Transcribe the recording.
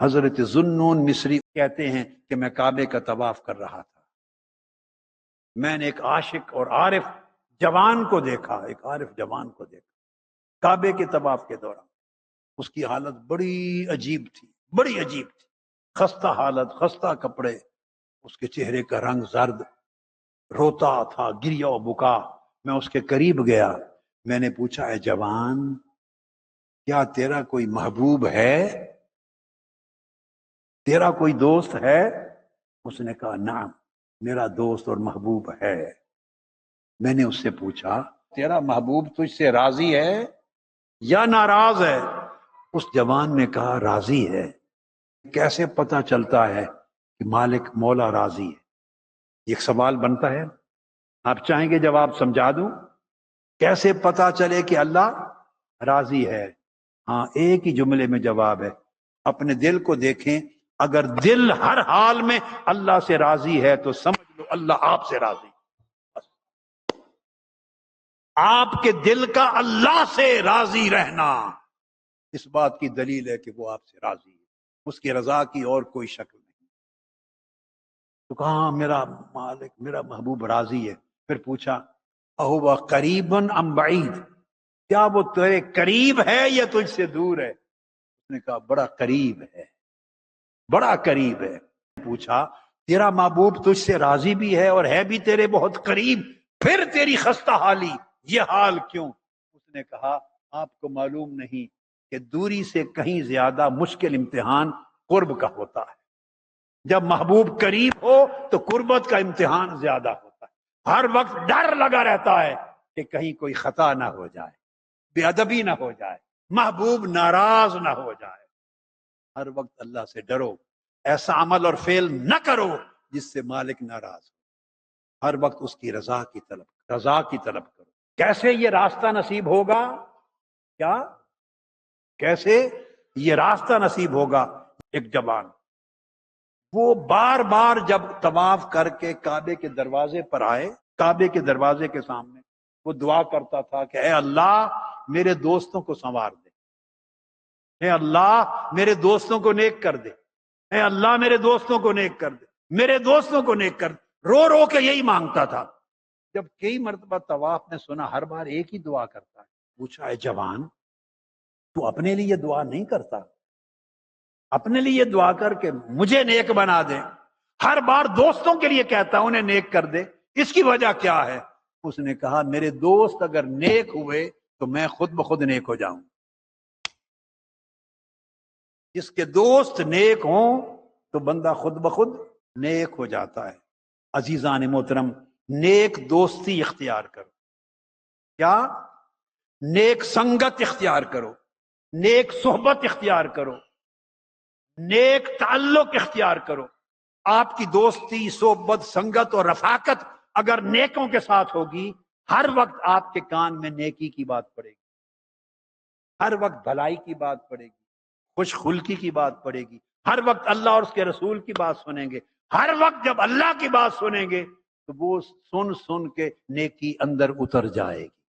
حضرت ذنون مصری کہتے ہیں کہ میں کعبے کا طواف کر رہا تھا۔ میں نے ایک عاشق اور عارف جوان کو دیکھا، ایک عارف جوان کو دیکھا۔ کعبے کے طواف کے دوران اس کی حالت بڑی عجیب تھی، بڑی عجیب تھی۔ خستہ حالت، خستہ کپڑے، اس کے چہرے کا رنگ زرد، روتا تھا، گریا و بکا۔ میں اس کے قریب گیا۔ میں نے پوچھا، اے جوان، کیا تیرا کوئی محبوب ہے؟ تیرا کوئی دوست ہے؟ اس نے کہا، نعم، میرا دوست اور محبوب ہے۔ میں نے اس سے پوچھا، تیرا محبوب تجھ سے راضی ہے یا ناراض ہے؟ اس جوان نے کہا، راضی ہے۔ کیسے پتا چلتا ہے کہ مالک مولا راضی ہے؟ ایک سوال بنتا ہے۔ آپ چاہیں گے جواب سمجھا دوں؟ کیسے پتا چلے کہ اللہ راضی ہے؟ ہاں ایک ہی جملے میں جواب ہے۔ اپنے دل کو دیکھیں۔ اگر دل ہر حال میں اللہ سے راضی ہے تو سمجھ لو اللہ آپ سے راضی آپ کے دل کا اللہ سے راضی رہنا۔ اس بات کی دلیل ہے کہ وہ آپ سے راضی ہے۔ اس کی رضا کی اور کوئی شکل نہیں۔ تو کہاں میرا مالک، میرا محبوب راضی ہے؟ پھر پوچھا، اہو وہ قریب بعید؟ کیا وہ تیرے قریب ہے یا تجھ سے دور ہے؟ اس نے کہا، بڑا قریب ہے۔ بڑا قریب ہے۔ پوچھا، تیرا محبوب تجھ سے راضی بھی ہے اور ہے بھی تیرے بہت قریب، پھر تیری خستہ حالی، یہ حال کیوں؟ اس نے کہا، آپ کو معلوم نہیں کہ دوری سے کہیں زیادہ مشکل امتحان قرب کا ہوتا ہے۔ جب محبوب قریب ہو تو قربت کا امتحان زیادہ ہوتا ہے۔ ہر وقت ڈر لگا رہتا ہے کہ کہیں کوئی خطا نہ ہو جائے، بے ادبی نہ ہو جائے، محبوب ناراض نہ ہو جائے۔ ہر وقت اللہ سے ڈرو۔ ایسا عمل اور فیل نہ کرو جس سے مالک ناراض ہو۔ ہر وقت اس کی رضا کی طلب، رضا کی طلب کرو۔ کیسے یہ راستہ نصیب ہوگا؟ کیا؟ کیسے یہ راستہ نصیب ہوگا؟ ایک جوان۔ وہ بار بار جب طواف کر کے کعبے کے دروازے پر آئے، کعبے کے دروازے کے سامنے، وہ دعا کرتا تھا کہ اے اللہ میرے دوستوں کو سنوار دے۔ اے اللہ، میرے دوستوں کو نیک کر دے۔ اے اللہ، میرے دوستوں کو نیک کر دے۔ میرے دوستوں کو نیک کر دے۔ رو رو کے یہی مانگتا تھا۔ جب کئی مرتبہ طواف نے سنا، ہر بار ایک ہی دعا کرتا ہے۔ پوچھا، اے جوان، تو اپنے لیے دعا نہیں کرتا؟ اپنے لیے دعا کر کے مجھے نیک بنا دے۔ ہر بار دوستوں کے لیے کہتا انہیں نیک کر دے۔ اس کی وجہ کیا ہے؟ اس نے کہا، میرے دوست اگر نیک ہوئے تو میں خود بخود نیک ہو جاؤں۔ جس کے دوست نیک ہوں تو بندہ خود بخود نیک ہو جاتا ہے۔ عزیزان محترم، نیک دوستی اختیار کرو۔ کیا؟ نیک سنگت اختیار کرو۔ نیک صحبت اختیار کرو۔ نیک تعلق اختیار کرو۔ آپ کی دوستی، صحبت، سنگت اور رفاقت اگر نیکوں کے ساتھ ہوگی، ہر وقت آپ کے کان میں نیکی کی بات پڑے گی۔ ہر وقت بھلائی کی بات پڑے گی۔ خوش خلکی کی بات پڑے گی۔ ہر وقت اللہ اور اس کے رسول کی بات سنیں گے۔ ہر وقت جب اللہ کی بات سنیں گے تو وہ سن سن کے نیکی اندر اتر جائے گی۔